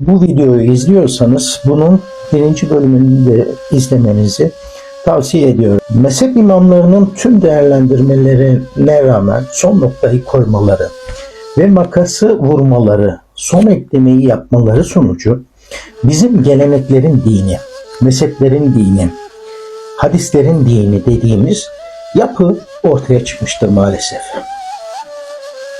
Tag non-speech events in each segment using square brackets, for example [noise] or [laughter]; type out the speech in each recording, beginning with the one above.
Bu videoyu izliyorsanız bunun birinci bölümünü de izlemenizi tavsiye ediyorum. Mezhep imamlarının tüm değerlendirmelerine rağmen son noktayı koymaları ve makası vurmaları, son eklemeyi yapmaları sonucu bizim geleneklerin dini, mezheplerin dini, hadislerin dini dediğimiz yapı ortaya çıkmıştır maalesef.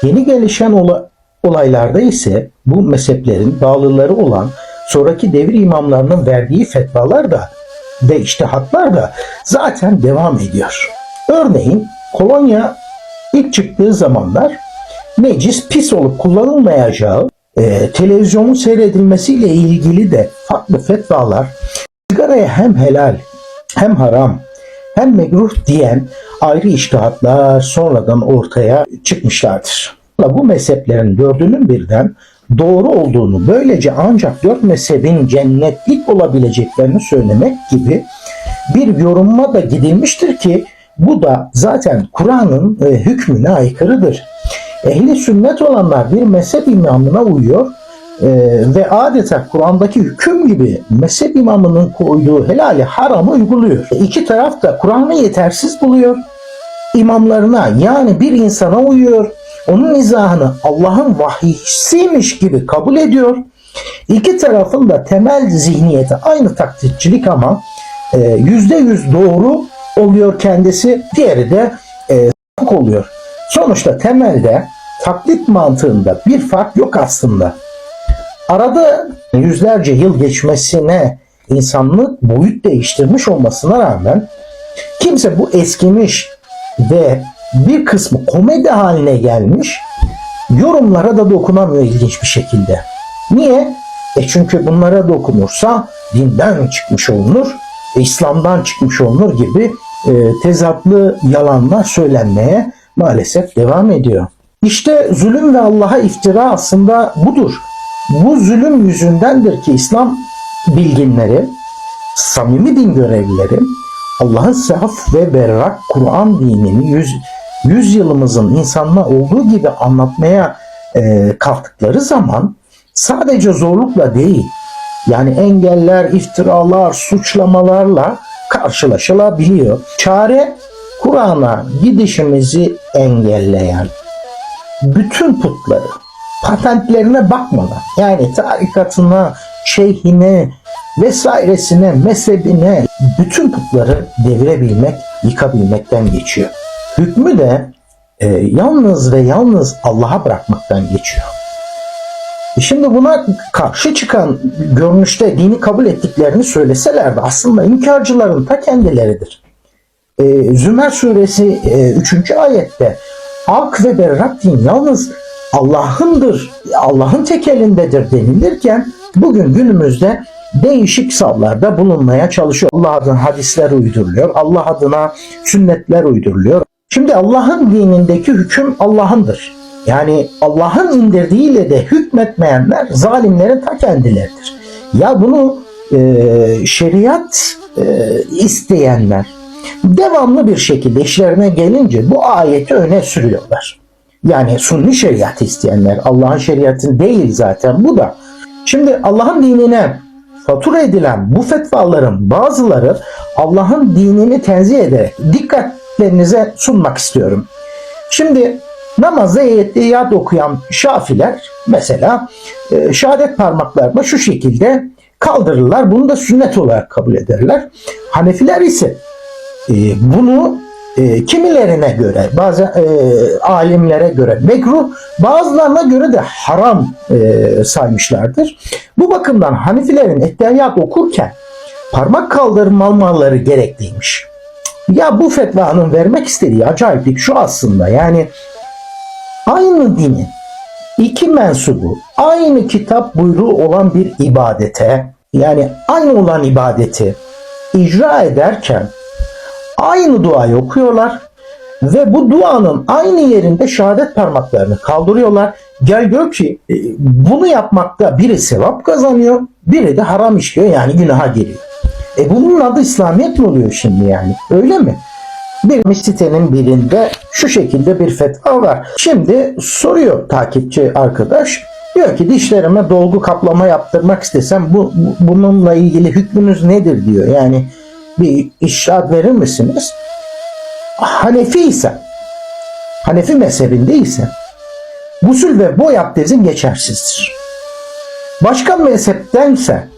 Yeni gelişen ola- olaylarda ise bu mezheplerin bağlıları olan sonraki devir imamlarının verdiği fetvalar da ve iştihatlar da zaten devam ediyor. Örneğin kolonya ilk çıktığı zamanlar necis pis olup kullanılmayacağı e, televizyonun seyredilmesiyle ilgili de farklı fetvalar sigaraya hem helal hem haram hem mekruh diyen ayrı iştihatlar sonradan ortaya çıkmışlardır. Bu mezheplerin dördünün birden doğru olduğunu böylece ancak dört mezhebin cennetlik olabileceklerini söylemek gibi bir yorumma da gidilmiştir ki bu da zaten Kur'an'ın e, hükmüne aykırıdır. Ehli sünnet olanlar bir mezhep imamına uyuyor e, ve adeta Kur'an'daki hüküm gibi mezhep imamının koyduğu helali haramı uyguluyor. E, İki taraf da Kur'an'ı yetersiz buluyor. İmamlarına yani bir insana uyuyor. Onun izahını Allah'ın vahiysiymiş gibi kabul ediyor. İki tarafın da temel zihniyeti aynı taklitçilik ama e, yüzde yüz doğru oluyor kendisi. Diğeri de e, sapık oluyor. Sonuçta temelde taklit mantığında bir fark yok aslında. Arada yüzlerce yıl geçmesine insanlık boyut değiştirmiş olmasına rağmen kimse bu eskimiş ve bir kısmı komedi haline gelmiş yorumlara da dokunamıyor ilginç bir şekilde. Niye? E çünkü bunlara dokunursa dinden çıkmış olunur, e, İslam'dan çıkmış olunur gibi e, tezatlı yalanlar söylenmeye maalesef devam ediyor. İşte zulüm ve Allah'a iftira aslında budur. Bu zulüm yüzündendir ki İslam bilginleri, samimi din görevlileri Allah'ın saf ve berrak Kur'an dinini yüz, yüz yılımızın insanına olduğu gibi anlatmaya e, kalktıkları zaman sadece zorlukla değil yani engeller, iftiralar, suçlamalarla karşılaşılabiliyor. Çare Kur'an'a gidişimizi engelleyen bütün putları patentlerine bakmadan yani tarikatına, şeyhine vesairesine, mezhebine bütün putları devirebilmek, yıkabilmekten geçiyor. Hükmü de e, yalnız ve yalnız Allah'a bırakmaktan geçiyor. E Şimdi buna karşı çıkan görünüşte dini kabul ettiklerini söyleseler de aslında inkarcıların ta kendileridir. E, Zümer suresi e, 3. ayette Ak ve berrak din yalnız Allah'ındır, Allah'ın tek elindedir denilirken bugün günümüzde değişik savlarda bulunmaya çalışıyor. Allah adına hadisler uyduruluyor. Allah adına sünnetler uyduruluyor. Şimdi Allah'ın dinindeki hüküm Allah'ındır. Yani Allah'ın indirdiğiyle de hükmetmeyenler zalimlerin ta kendileridir. Ya bunu e, şeriat e, isteyenler devamlı bir şekilde işlerine gelince bu ayeti öne sürüyorlar. Yani sunni şeriat isteyenler Allah'ın şeriatın değil zaten bu da. Şimdi Allah'ın dinine fatura edilen bu fetvaların bazıları Allah'ın dinini tenzih ederek dikkatlerinize sunmak istiyorum. Şimdi namazda eyyat okuyan şafiler mesela e, şehadet parmaklarını şu şekilde kaldırırlar. Bunu da sünnet olarak kabul ederler. Hanefiler ise e, bunu e, kimilerine göre, bazı e, alimlere göre mekruh, bazılarına göre de haram saymışlardır. Bu bakımdan Hanifilerin Ettehiyat okurken parmak kaldırmamaları gerekliymiş. Ya bu fetvanın vermek istediği acayiplik şu aslında yani aynı dinin iki mensubu aynı kitap buyruğu olan bir ibadete yani aynı olan ibadeti icra ederken aynı duayı okuyorlar ve bu duanın aynı yerinde şehadet parmaklarını kaldırıyorlar. Gel gör ki e, bunu yapmakta biri sevap kazanıyor, biri de haram işliyor yani günaha giriyor. E bunun adı İslamiyet mi oluyor şimdi yani? Öyle mi? Bir sitenin birinde şu şekilde bir fetva var. Şimdi soruyor takipçi arkadaş. Diyor ki dişlerime dolgu kaplama yaptırmak istesem bu, bu- bununla ilgili hükmünüz nedir diyor. Yani bir işaret verir misiniz? Hanefi ise Hanefi mezhebindeyse gusül ve boy abdestin geçersizdir. Başka mezheptense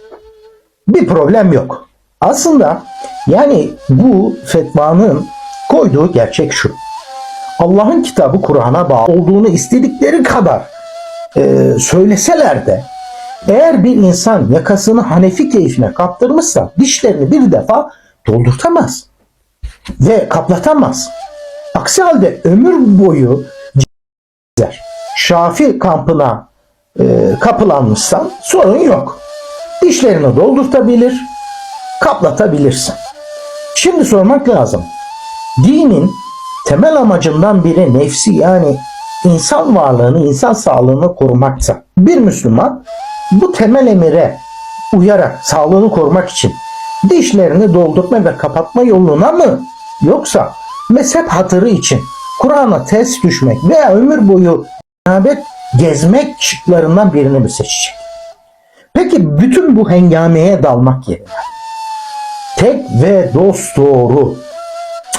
bir problem yok. Aslında yani bu fetvanın koyduğu gerçek şu. Allah'ın kitabı Kur'an'a bağlı olduğunu istedikleri kadar e, söyleseler de eğer bir insan yakasını Hanefi keyfine kaptırmışsa dişlerini bir defa doldurtamaz ve kaplatamaz. Aksi halde ömür boyu Şafi kampına e, kapılanmışsan sorun yok. Dişlerini doldurtabilir, kaplatabilirsin. Şimdi sormak lazım. Dinin temel amacından biri nefsi yani insan varlığını, insan sağlığını korumaksa bir Müslüman bu temel emire uyarak sağlığını korumak için dişlerini doldurma ve kapatma yoluna mı yoksa mezhep hatırı için Kur'an'a ters düşmek veya ömür boyu cenabet gezmek şıklarından birini mi seçecek? Peki bütün bu hengameye dalmak yerine tek ve dost doğru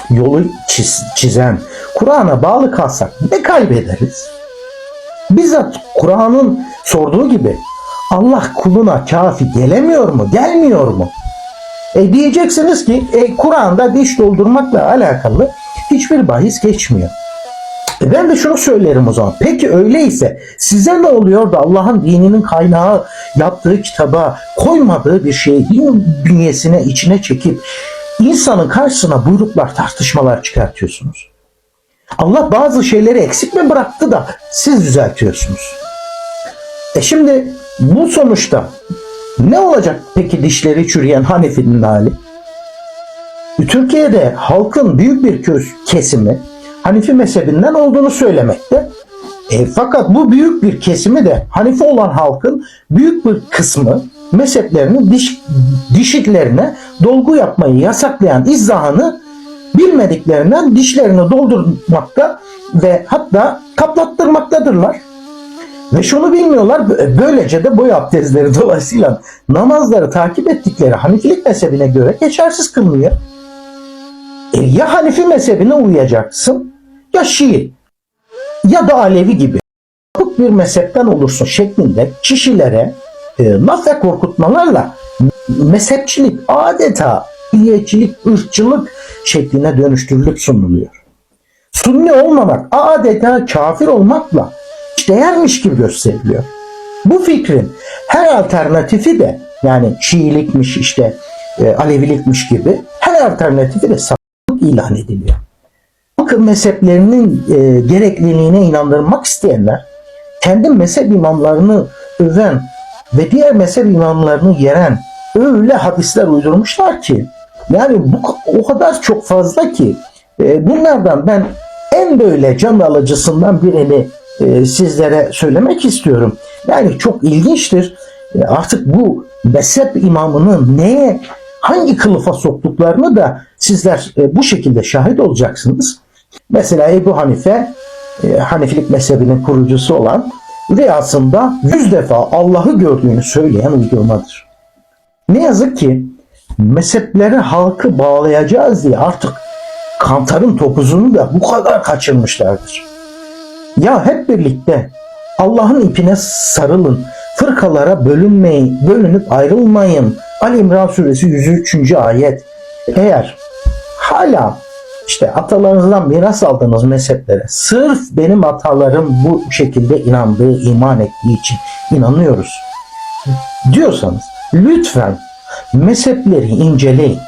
yolu çiz- çizen Kur'an'a bağlı kalsak ne kaybederiz? Bizzat Kur'an'ın sorduğu gibi Allah kuluna kafi gelemiyor mu? Gelmiyor mu? E diyeceksiniz ki e, Kur'an'da diş doldurmakla alakalı hiçbir bahis geçmiyor. E ben de şunu söylerim o zaman. Peki öyleyse size ne oluyor da Allah'ın dininin kaynağı yaptığı kitaba koymadığı bir şeyi din bünyesine içine çekip insanın karşısına buyruklar tartışmalar çıkartıyorsunuz? Allah bazı şeyleri eksik mi bıraktı da siz düzeltiyorsunuz? E şimdi bu sonuçta ne olacak peki dişleri çürüyen Hanefi'nin hali? Türkiye'de halkın büyük bir kesimi Hanifi mezhebinden olduğunu söylemekte. E, fakat bu büyük bir kesimi de Hanifi olan halkın büyük bir kısmı mezheplerinin diş, dişiklerine dolgu yapmayı yasaklayan izdahını bilmediklerinden dişlerini doldurmakta ve hatta kaplattırmaktadırlar. Ve şunu bilmiyorlar, böylece de boy abdestleri dolayısıyla namazları takip ettikleri Hanifilik mezhebine göre geçersiz kılınıyor. E, ya Hanifi mezhebine uyacaksın ya Şii ya da Alevi gibi sapık bir mezhepten olursun şeklinde kişilere e, laf ve korkutmalarla mezhepçilik adeta milliyetçilik, ırkçılık şekline dönüştürülüp sunuluyor. Sunni olmamak adeta kafir olmakla değermiş gibi gösteriliyor. Bu fikrin her alternatifi de yani Şiilikmiş işte e, Alevilikmiş gibi her alternatifi de ilan ediliyor. Bakın mezheplerinin e, gerekliliğine inandırmak isteyenler kendi mezhep imamlarını öven ve diğer mezhep imamlarını yeren öyle hadisler uydurmuşlar ki yani bu o kadar çok fazla ki e, bunlardan ben en böyle can alıcısından birini e, sizlere söylemek istiyorum. Yani çok ilginçtir. E, artık bu mezhep imamını neye hangi kılıfa soktuklarını da sizler e, bu şekilde şahit olacaksınız. Mesela Ebu Hanife e, Hanefilik mezhebinin kurucusu olan rüyasında yüz defa Allah'ı gördüğünü söyleyen uydurmadır. Ne yazık ki mezheplere halkı bağlayacağız diye artık kantarın topuzunu da bu kadar kaçırmışlardır. Ya hep birlikte Allah'ın ipine sarılın. Fırkalara bölünmeyin, bölünüp ayrılmayın. Ali İmran suresi 103. ayet. Eğer hala işte atalarınızdan miras aldığınız mezheplere sırf benim atalarım bu şekilde inandığı, iman ettiği için inanıyoruz diyorsanız lütfen mezhepleri inceleyin.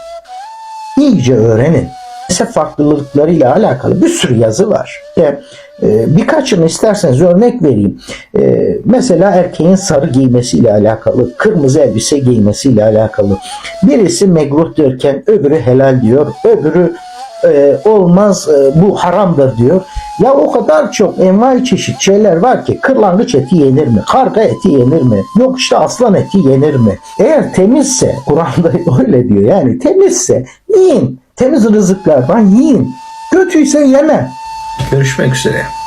İyice öğrenin. Mezhep farklılıklarıyla alakalı bir sürü yazı var. İşte, e, birkaçını isterseniz örnek vereyim. E, mesela erkeğin sarı giymesiyle alakalı, kırmızı elbise giymesiyle alakalı. Birisi mekruh derken öbürü helal diyor, öbürü e, olmaz e, bu haramdır diyor. Ya o kadar çok envai çeşit şeyler var ki kırlangıç eti yenir mi? Karga eti yenir mi? Yok işte aslan eti yenir mi? Eğer temizse Kur'an'da [laughs] öyle diyor yani temizse yiyin. Temiz rızıklardan yiyin. Kötüyse yeme. Görüşmek üzere.